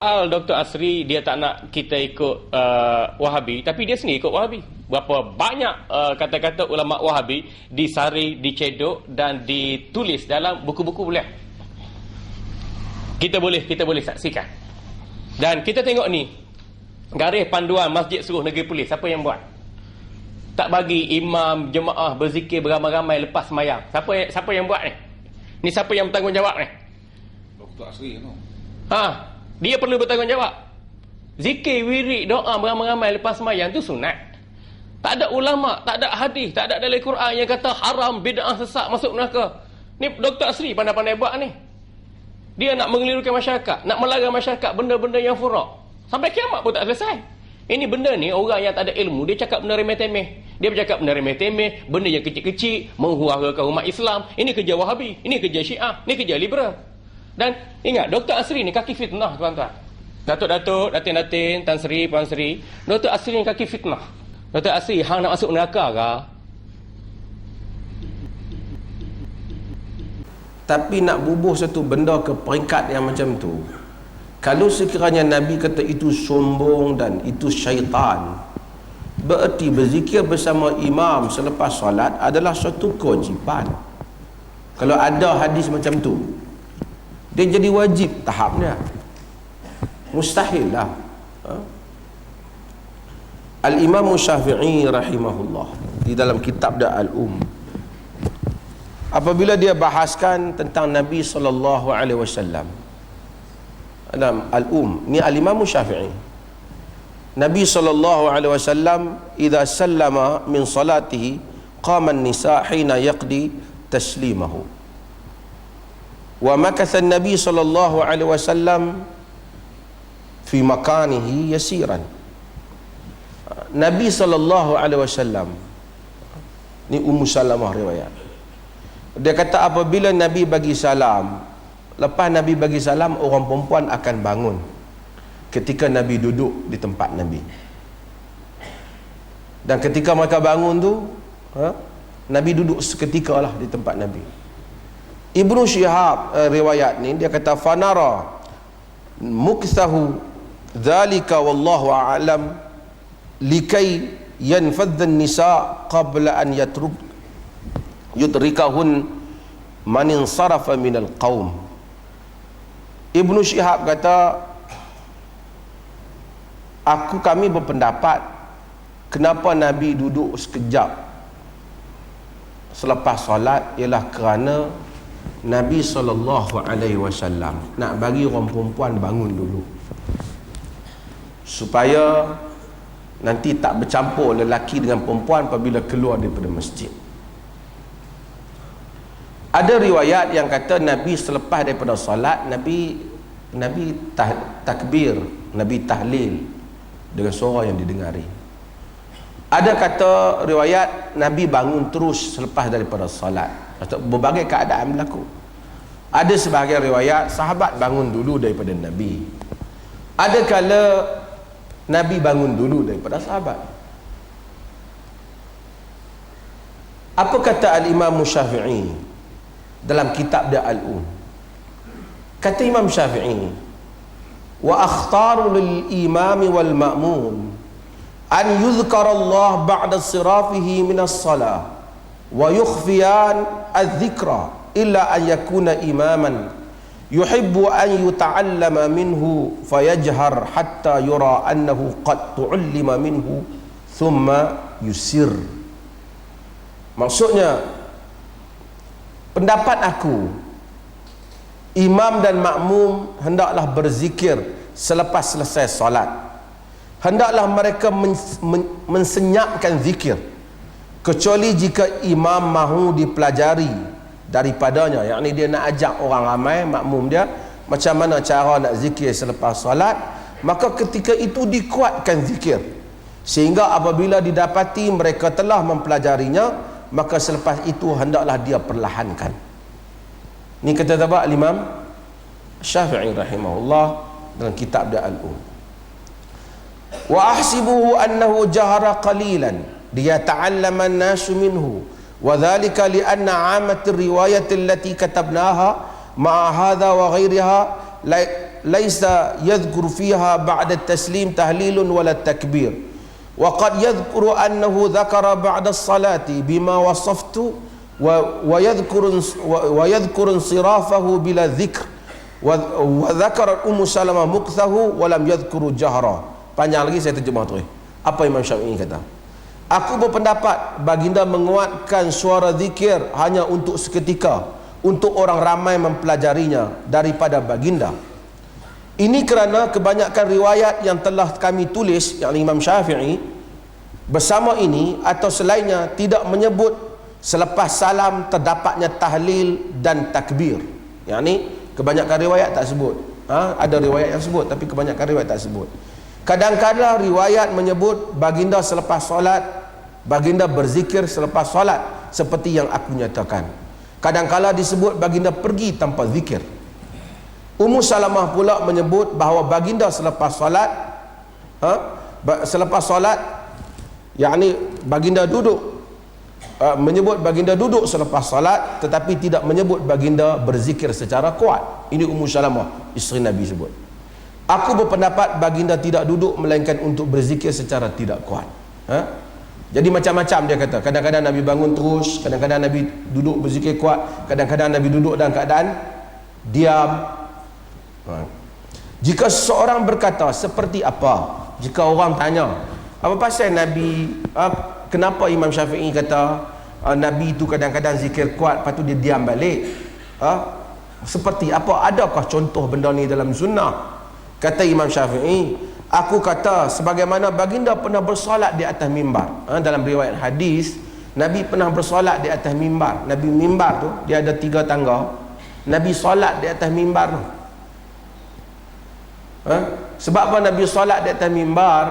Al Dr. Asri dia tak nak kita ikut uh, Wahabi tapi dia sendiri ikut Wahabi. Berapa banyak uh, kata-kata ulama Wahabi disari, dicedok dan ditulis dalam buku-buku boleh. Kita boleh kita boleh saksikan. Dan kita tengok ni garis panduan Masjid Suruh Negeri Polis siapa yang buat? Tak bagi imam jemaah berzikir beramai-ramai lepas semayang. Siapa siapa yang buat ni? Ni siapa yang bertanggungjawab ni? Dr. Asri tu. Ha, dia perlu bertanggungjawab. Zikir, wirid, doa beramai-ramai lepas semayang tu sunat. Tak ada ulama, tak ada hadis, tak ada dalam Quran yang kata haram bid'ah sesat masuk neraka. Ni Dr. Asri pandai-pandai buat ni. Dia nak mengelirukan masyarakat, nak melarang masyarakat benda-benda yang furak. Sampai kiamat pun tak selesai. Ini benda ni orang yang tak ada ilmu, dia cakap benda remeh-temeh. Dia bercakap benda remeh-temeh, benda yang kecil-kecil, menghuarakan umat Islam. Ini kerja Wahabi, ini kerja Syiah, ini kerja liberal. Dan ingat, Dr. Asri ni kaki fitnah, tuan-tuan. Datuk-datuk, datin-datin, Tan Sri, Puan Sri. Dr. Asri ni kaki fitnah. Dr. Asri, hang nak masuk neraka ke? Tapi nak bubuh satu benda ke peringkat yang macam tu Kalau sekiranya Nabi kata itu sombong dan itu syaitan Bererti berzikir bersama imam selepas solat adalah suatu kewajipan Kalau ada hadis macam tu Dia jadi wajib tahapnya Mustahil lah. Ha? Al-Imam Syafi'i rahimahullah Di dalam kitab dia Al-Um. Apabila dia bahaskan tentang Nabi sallallahu alaihi wasallam. Dalam al-um. Ni al-imam Syafi'i. Nabi sallallahu alaihi wasallam idza sallama min salatihi qama an-nisa hina yaqdi taslimahu wa makatha an-nabi sallallahu alaihi wasallam fi makanihi yasiran. Nabi sallallahu alaihi wasallam ni Ummu Salamah riwayat. Dia kata apabila Nabi bagi salam lepas Nabi bagi salam orang perempuan akan bangun ketika Nabi duduk di tempat Nabi. Dan ketika mereka bangun tu ha, Nabi duduk seketika lah di tempat Nabi Ibnu Syihab uh, riwayat ni dia kata fanara mukthahu dhalika wallahu a'lam likai yanfadha an-nisa qabla an yatruk yudrikahun manin sarafa minal qaum Ibnu Syihab kata aku kami berpendapat kenapa Nabi duduk sekejap selepas solat ialah kerana Nabi sallallahu alaihi wasallam nak bagi orang perempuan bangun dulu. Supaya nanti tak bercampur lelaki dengan perempuan apabila keluar daripada masjid. Ada riwayat yang kata Nabi selepas daripada solat Nabi Nabi tah, takbir Nabi tahlil dengan suara yang didengari. Ada kata riwayat Nabi bangun terus selepas daripada solat berbagai keadaan berlaku. Ada sebahagian riwayat sahabat bangun dulu daripada Nabi. Ada kala Nabi bangun dulu daripada sahabat? Apa kata al-imam syafi'i dalam kitab dia Al-Um? Kata Imam Syafi'i wa akhtaru lil imami wal ma'mun an yuzkar Allah ba'da sirafihi min as-salah wa yukhfiyan adh-dhikra illa an yakuna imaman. Yuhibbu an yuta'allama minhu fayajhar hatta yura annahu qad tu'allima minhu thumma yusir. Maksudnya pendapat aku imam dan makmum hendaklah berzikir selepas selesai solat. Hendaklah mereka men, men, mensenyapkan zikir kecuali jika imam mahu dipelajari daripadanya. Yakni dia nak ajak orang ramai makmum dia macam mana cara nak zikir selepas solat. Maka ketika itu dikuatkan zikir. Sehingga apabila didapati mereka telah mempelajarinya maka selepas itu hendaklah dia perlahankan. Ni kata apa imam syafi'i rahimahullah dalam kitab dia al-um. Wa ahsibuhu annahu jahara qalilan dia ta'allama an-nasu minhu wa dhalika li anna 'amat ar-riwayat allati katabnaha ma'a hadha wa ghayriha laisa yadhkur fiha ba'da taslim tahlilun wala takbir wa qad yadhkuru annahu dhakara ba'da salati bima wasaftu wa wa yadhkuru wa yadhkuru sirafahu bila dhikr wa wa dhakara ummu salamah muqthahu wa lam yadhkuru jahra panjang lagi saya terjemah tu. Apa Imam Syafi'i kata Aku berpendapat baginda menguatkan suara zikir hanya untuk seketika untuk orang ramai mempelajarinya daripada baginda. Ini kerana kebanyakan riwayat yang telah kami tulis yang Imam Syafi'i bersama ini atau selainnya tidak menyebut selepas salam terdapatnya tahlil dan takbir. Yang ini kebanyakan riwayat tak sebut. Ha? Ada riwayat yang sebut tapi kebanyakan riwayat tak sebut. Kadang-kadang riwayat menyebut baginda selepas solat baginda berzikir selepas solat seperti yang aku nyatakan kadangkala disebut baginda pergi tanpa zikir Ummu Salamah pula menyebut bahawa baginda selepas solat ha? selepas solat yakni baginda duduk uh, menyebut baginda duduk selepas solat tetapi tidak menyebut baginda berzikir secara kuat ini Ummu Salamah isteri Nabi sebut aku berpendapat baginda tidak duduk melainkan untuk berzikir secara tidak kuat ha? Jadi macam-macam dia kata. Kadang-kadang Nabi bangun terus, kadang-kadang Nabi duduk berzikir kuat, kadang-kadang Nabi duduk dalam keadaan diam. Ha. Jika seseorang berkata seperti apa? Jika orang tanya, apa pasal Nabi uh, kenapa Imam Syafi'i kata uh, Nabi itu kadang-kadang zikir kuat lepas tu dia diam balik? Uh, seperti apa? Adakah contoh benda ni dalam sunnah? Kata Imam Syafi'i, Aku kata sebagaimana baginda pernah bersolat di atas mimbar. Ha, dalam riwayat hadis, Nabi pernah bersolat di atas mimbar. Nabi mimbar tu dia ada tiga tangga. Nabi solat di atas mimbar tu. Ha? Sebab apa Nabi solat di atas mimbar?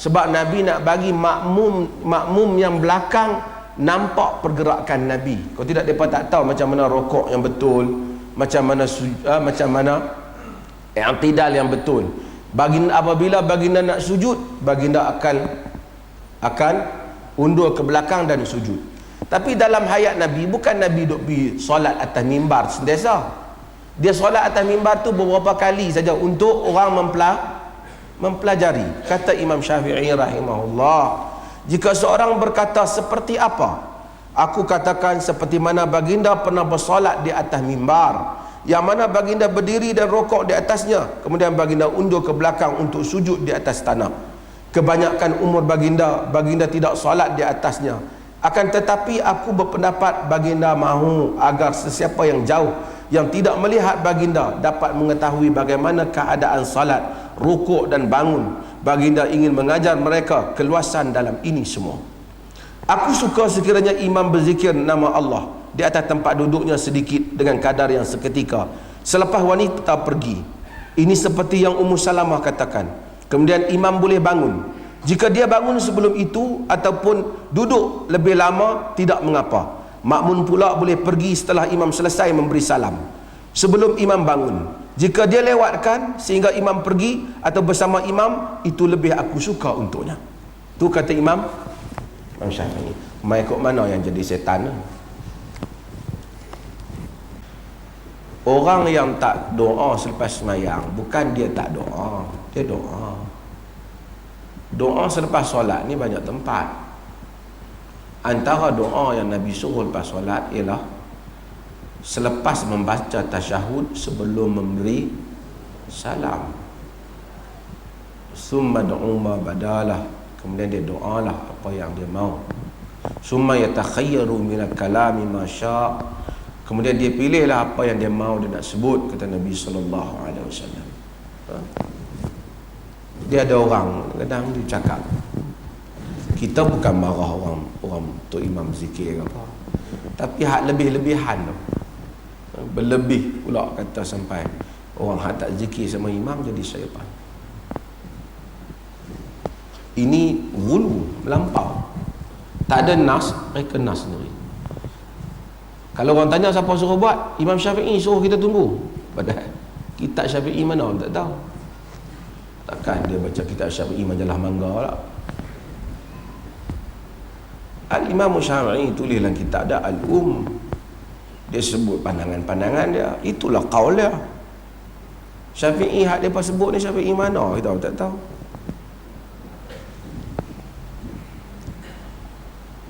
Sebab Nabi nak bagi makmum makmum yang belakang nampak pergerakan Nabi. Kalau tidak depa tak tahu macam mana rokok yang betul, macam mana ha, macam mana tidak yang betul baginda apabila baginda nak sujud baginda akan akan undur ke belakang dan sujud. Tapi dalam hayat Nabi bukan Nabi duk pergi solat atas mimbar sentiasa. Dia solat atas mimbar tu beberapa kali saja untuk orang mempelajari mempelajari. Kata Imam Syafi'i rahimahullah jika seorang berkata seperti apa aku katakan seperti mana baginda pernah bersolat di atas mimbar yang mana baginda berdiri dan rokok di atasnya kemudian baginda undur ke belakang untuk sujud di atas tanah. Kebanyakan umur baginda baginda tidak solat di atasnya. Akan tetapi aku berpendapat baginda mahu agar sesiapa yang jauh yang tidak melihat baginda dapat mengetahui bagaimana keadaan salat rukuk dan bangun. Baginda ingin mengajar mereka keluasan dalam ini semua. Aku suka sekiranya imam berzikir nama Allah di atas tempat duduknya sedikit dengan kadar yang seketika. Selepas wanita pergi ini seperti yang Ummu Salamah katakan. Kemudian imam boleh bangun. Jika dia bangun sebelum itu ataupun duduk lebih lama tidak mengapa. Makmun pula boleh pergi setelah imam selesai memberi salam. Sebelum imam bangun jika dia lewatkan sehingga imam pergi atau bersama imam itu lebih aku suka untuknya. Tu kata imam. Imam Syafi'i. Mai kok mana yang jadi setan Orang yang tak doa selepas semayang Bukan dia tak doa Dia doa. Doa selepas solat ni banyak tempat. Antara doa yang Nabi suruh lepas solat Ialah Selepas membaca tasyahud Sebelum memberi Salam. Summa du'uma badalah Kemudian dia doalah Apa yang dia mau. Summa yatakhayyaru minal kalami masya' Kemudian dia pilihlah apa yang dia mahu dia nak sebut kata Nabi sallallahu alaihi wasallam. Ha? Dia ada orang kadang dia cakap kita bukan marah orang orang tu imam zikir apa. Tapi hak lebih-lebihan tu. Berlebih pula kata sampai orang hak tak zikir sama imam jadi syaitan. Ini gulu melampau. Tak ada nas, mereka nas sendiri. Kalau orang tanya siapa suruh buat, Imam Syafi'i suruh kita tunggu. Padahal kitab Syafi'i mana orang tak tahu. Takkan dia baca kitab Syafi'i majalah mangga lah. Al-Imam Syafi'i tulis dalam kitab ada Al-Um. Dia sebut pandangan-pandangan dia. Itulah kaul dia. Syafi'i hak depa sebut ni Syafi'i mana kita tak tahu